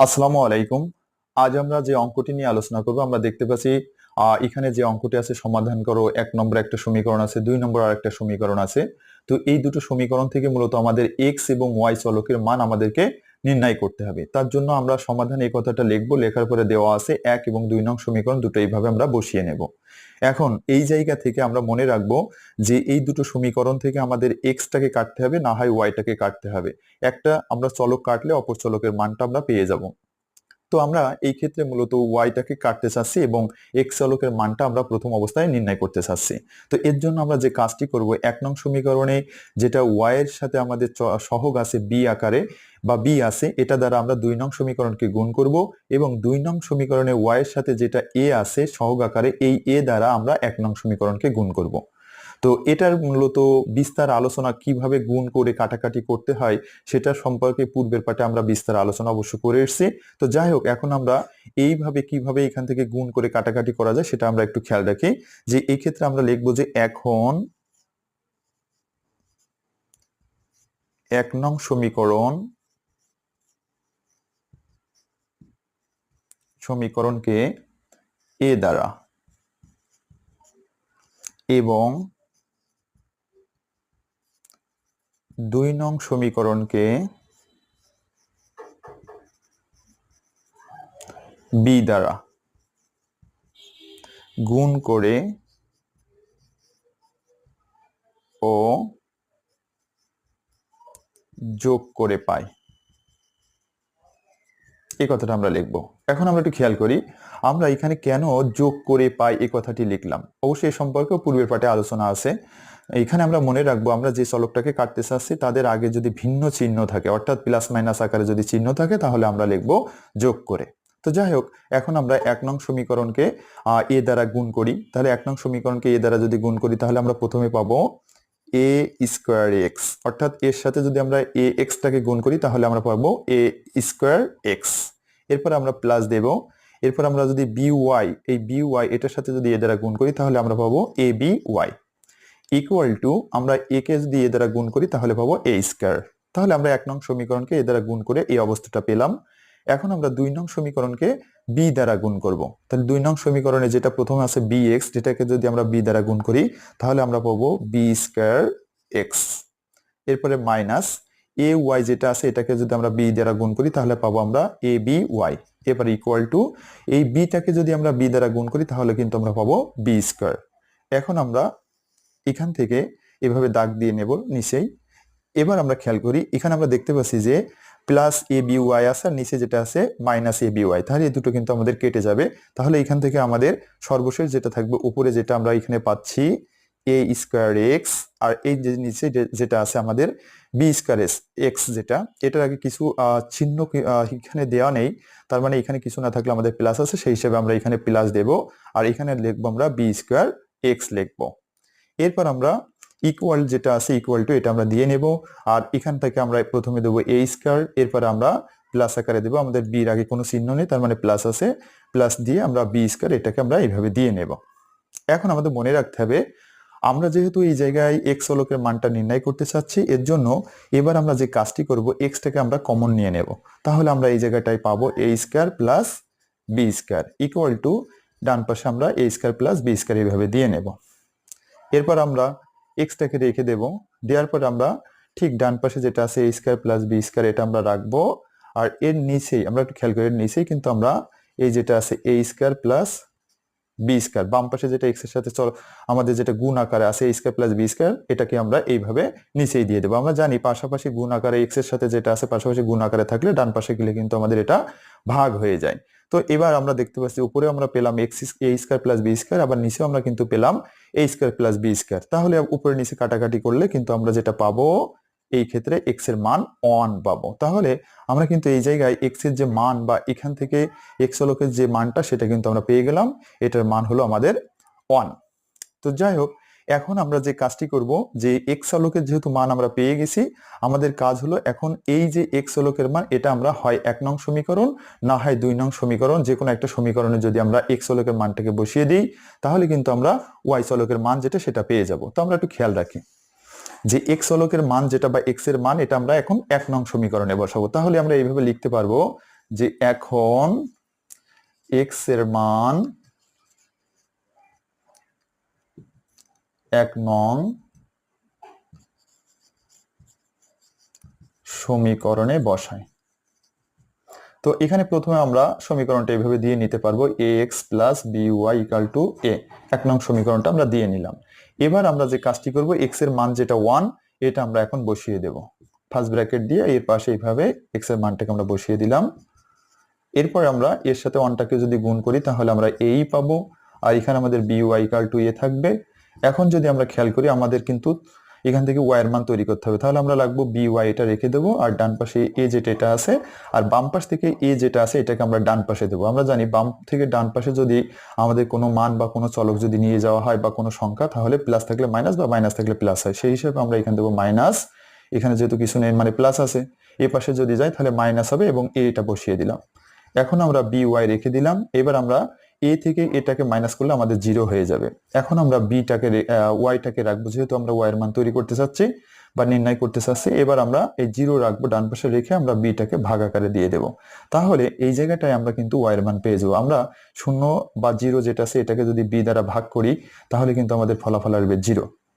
আসসালামু আলাইকুম। আজ আমরা যে অঙ্কটি নিয়ে আলোচনা করব, আমরা দেখতে পাচ্ছি এখানে যে অঙ্কটি আছে, সমাধান করো, এক নম্বর একটা সমীকরণ আছে, দুই নম্বর আর একটা সমীকরণ আছে। তো এই দুটো সমীকরণ থেকে মূলত আমাদের এক্স এবং ওয়াই চলকের মান আমাদেরকে নির্ণয় করতে হবে। তার জন্য আমরা সমাধান এই কথাটা লিখব, লেখার পরে দেওয়া আছে এক এবং দুই নং সমীকরণ দুটো এইভাবে আমরা বসিয়ে নেব। এখন এই জায়গা থেকে আমরা মনে রাখব যে এই দুটো সমীকরণ থেকে আমাদের এক্সটাকে কাটতে হবে, না হয় ওয়াইটাকে কাটতে হবে। একটা আমরা চলক কাটলে অপর চলকের মানটা আমরা পেয়ে যাব। তো আমরা এই ক্ষেত্রে মূলত ওয়াইটাকে কাটতে চাচ্ছি এবং এক্স চলকের মানটা আমরা প্রথম অবস্থায় নির্ণয় করতে চাচ্ছি। তো এর জন্য আমরা যে কাজটি করব, এক নং সমীকরণে যেটা ওয়াই এর সাথে আমাদের সহগ আছে বি আকারে বা বি আছে, এটা দ্বারা আমরা দুই নং সমীকরণকে গুণ করব এবং দুই নং সমীকরণে ওয়াই এর সাথে যেটা এ আছে, সহগ আকারে, এই এ দ্বারা আমরা এক নং সমীকরণকে গুণ করব। তো এটার মূলত বিস্তার আলোচনা কীভাবে গুণ করে কাটাকাটি করতে হয় সেটা সম্পর্কে পূর্বের পাঠে আমরা বিস্তার আলোচনা অবশ্য করে এসেছি। তো যাই হোক, এখন আমরা এইভাবে কীভাবে এখান থেকে গুণ করে কাটাকাটি করা যায় সেটা আমরা একটু খেয়াল রাখি, যে এই ক্ষেত্রে আমরা লিখব যে এখন এক নং সমীকরণ, সমীকরণকে এ দ্বারা এবং দুই নং সমীকরণকে বি দ্বারা গুণ করে ও যোগ করে পাই। এই কথাটা আমরা লিখব। এখন আমরা একটু খেয়াল করি, আমরা এখানে কেন যোগ করে পাই এই কথাটি লিখলাম? অবশ্যই এ সম্পর্কে পূর্বের পাঠে আলোচনা আছে। এখানে আমরা মনে রাখব, আমরা যে চলকটাকে কাটতে চাচ্ছি তাদের আগে যদি ভিন্ন চিহ্ন থাকে, অর্থাৎ প্লাস মাইনাস আকারে যদি চিহ্ন থাকে, তাহলে আমরা লিখব যোগ করে। তো যাই হোক, এখন আমরা এক নং সমীকরণকে এ দ্বারা গুণ করি। তাহলে এক নং সমীকরণকে এ দ্বারা যদি গুণ করি, তাহলে আমরা প্রথমে পাবো এ স্কোয়ার এক্স অর্থাৎ এর সাথে যদি আমরা এ এক্সটাকে গুণ করি, তাহলে আমরা পাবো এ স্কোয়ার এক্স এরপর আমরা প্লাস দেব। এরপর আমরা যদি বি ওয়াই এই বি ওয়াই এটার সাথে যদি এ দ্বারা গুণ করি, তাহলে আমরা পাবো A B Y equal to আমরা এ কে যদি এ দ্বারা গুণ করি, তাহলে পাবো এ স্কোয়ার তাহলে আমরা এক নং সমীকরণকে এ দ্বারা গুণ করে এই অবস্থাটা পেলাম। এখন আমরা দুই নং সমীকরণকে বি দ্বারা গুণ করব। তাহলে দুই নং সমীকরণে যেটা প্রথমে আছে বি এক্স যেটাকে যদি আমরা বি দ্বারা গুণ করি, তাহলে আমরা পাবো বি স্কোয়ার এক্স এরপরে মাইনাস এ ওয়াই যেটা আছে, এটাকে যদি আমরা বি দ্বারা গুণ করি, তাহলে পাবো আমরা এ বি ওয়াই এবার ইকুয়াল টু এই বিটাকে যদি আমরা বি দ্বারা গুণ করি, তাহলে কিন্তু আমরা পাবো বি স্কোয়ার এখন আমরা এখান থেকে এভাবে দাগ দিয়ে নেব নিচেই। এবার আমরা খেয়াল করি, এখানে আমরা দেখতে পাচ্ছি যে প্লাস এ বি ওয়াই আছে, আর নিচে যেটা আছে মাইনাস এ বি ওয়াই তাহলে এই দুটো কিন্তু আমাদের কেটে যাবে। তাহলে এখান থেকে আমাদের সর্বশেষ যেটা থাকবে, উপরে যেটা আমরা এখানে পাচ্ছি এ স্কোয়ার এক্স আর এই যে নিচে যেটা আছে আমাদের বি স্কোয়ার এক্স যেটা, এটার আগে কিছু চিহ্ন এখানে দেওয়া নেই। তার মানে এখানে কিছু না থাকলে আমাদের প্লাস আছে, সেই হিসেবে আমরা এখানে প্লাস দেব। আর এখানে লিখব আমরা বি স্কোয়ার এক্স লিখব। এরপর আমরা ইকুয়াল যেটা আছে ইকুয়াল টু এটা আমরা দিয়ে নেব। আর এখান থেকে আমরা প্রথমে দেবো এ স্কোয়ার এরপর আমরা প্লাস আকারে দেবো। আমাদের বির আগে কোনো চিহ্ন নেই, তার মানে প্লাস আছে। প্লাস দিয়ে আমরা বি স্কোয়ার এটাকে আমরা এইভাবে দিয়ে নেব। এখন আমাদের মনে রাখতে হবে, আমরা যেহেতু এই জায়গায় এক্স চলকের মানটা নির্ণয় করতে চাচ্ছি, এর জন্য এবার আমরা যে কাজটি করব এক্সটাকে আমরা কমন নিয়ে নেব। তাহলে আমরা এই জায়গাটায় পাবো A square plus B square equal to ডান পাশে আমরা A square plus B square এইভাবে দিয়ে নেব। এরপর আমরা এক্সটাকে রেখে দেব। দেওয়ার পর আমরা ঠিক ডান পাশে যেটা আছে A square plus B square এটা আমরা রাখব। আর এর নিচেই, আমরা একটু খেয়াল করি, এর নিচেই কিন্তু আমরা এই যেটা আছে A square plus B square বাম পাশে যেটা এক্সের সাথে চল, আমাদের যেটা গুণ আকারে আছে A square plus B square এটাকে আমরা এইভাবে নিচেই দিয়ে দেবো। আমরা জানি পাশাপাশি গুণ আকারে এক্সের সাথে যেটা আছে, পাশাপাশি গুণ আকারে থাকলে ডান পাশে গেলে কিন্তু আমাদের এটা ভাগ হয়ে যায়। তো এবার আমরা দেখতে পাচ্ছি, উপরে আমরা পেলাম X A square plus B square আবার নিচেও আমরা কিন্তু পেলাম A square plus B square তাহলে উপরে নিচে কাটাকাটি করলে কিন্তু আমরা যেটা পাবো, এই ক্ষেত্রে এক্সের মান ওয়ান পাবো। তাহলে আমরা কিন্তু এই জায়গায় এক্সের যে মান বা এখান থেকে এক্স লোকের যে মানটা সেটা কিন্তু আমরা পেয়ে গেলাম, এটার মান হলো আমাদের ওয়ান তো যাই হোক এখন আমরা যে কাজটি করব, যে এক্স আলোকের যেহেতু মান আমরা পেয়ে গেছি, আমাদের কাজ হলো এখন এই যে এক্স আলোকের মান, এটা আমরা হয় এক নং সমীকরণ না হয় দুই নং সমীকরণ, যে কোনো একটা সমীকরণে যদি আমরা এক্স আলোকের মানটাকে বসিয়ে দিই, তাহলে কিন্তু আমরা ওয়াই চলকের মান যেটা সেটা পেয়ে যাব। তো আমরা একটু খেয়াল রাখি। যে এক্স চলকের মান যেটা বা এক্সের মান, এটা আমরা এখন এক নং সমীকরণে বসাবো। তাহলে আমরা এইভাবে লিখতে পারব যে এখন এক্সের মান এক নং সমীকরণে বসাই তো এখানে প্রথমে আমরা সমীকরণটা এইভাবে দিয়ে নিতে পারব A X plus B Y equal to A এক নং সমীকরণটা আমরা দিয়ে নিলাম। এবার আমরা যে কাজটি করব এক্সের মান যেটা ওয়ান এটা আমরা এখন বসিয়ে দেব। ফার্স্ট ব্র্যাকেট দিয়ে এর পাশে এইভাবে এক্সের মানটাকে আমরা বসিয়ে দিলাম। এরপর আমরা এর সাথে ওয়ানটাকে যদি গুণ করি, তাহলে আমরা এই পাবো। আর এখানে আমাদের B Y equal to A থাকবে। এখন যদি আমরা খেয়াল করি, আমাদের কিন্তু এখান থেকে ওয়াই এর মান তৈরি করতে হবে। তাহলে আমরা লাগবো বি ওয়াই এটা রেখে দেবো, আর ডান পাশে এ যেটা এটা আছে, আর বাম পাশ থেকে এ যেটা আছে, এটাকে আমরা ডান পাশে দেবো। আমরা জানি বাম থেকে ডান পাশে যদি আমাদের কোনো মান বা কোনো চলক যদি নিয়ে যাওয়া হয় বা কোনো সংখ্যা, তাহলে প্লাস থাকলে মাইনাস বা মাইনাস থাকলে প্লাস হয়। সেই হিসেবে আমরা এখানে দেবো মাইনাস এখানে যেহেতু কিছু নেই মানে প্লাস আছে। এ পাশে যদি যাই, তাহলে মাইনাস হবে এবং এ এটা বসিয়ে দিলাম। এখন আমরা বি ওয়াই রেখে দিলাম। এবার আমরা এ থেকে এটাকে মাইনাস করলে আমাদের জিরো হয়ে যাবে। এখন আমরা বিটাকে ওয়াইটাকে রাখব, যেহেতু আমরা ওয়াই এর মান তৈরি করতে চাচ্ছি বা নির্ণয় করতে চাচ্ছি, এবার আমরা এই জিরো রাখব, ডান পাশে রেখে আমরা বিটাকে ভাগ আকারে দিয়ে দেব। তাহলে এই জায়গাটায় আমরা কিন্তু ওয়াই এর মান পেয়ে যাব। আমরা শূন্য বা জিরো যেটা আছে, এটাকে যদি বি দ্বারা ভাগ করি, তাহলে কিন্তু আমাদের ফলাফল আসবে জিরো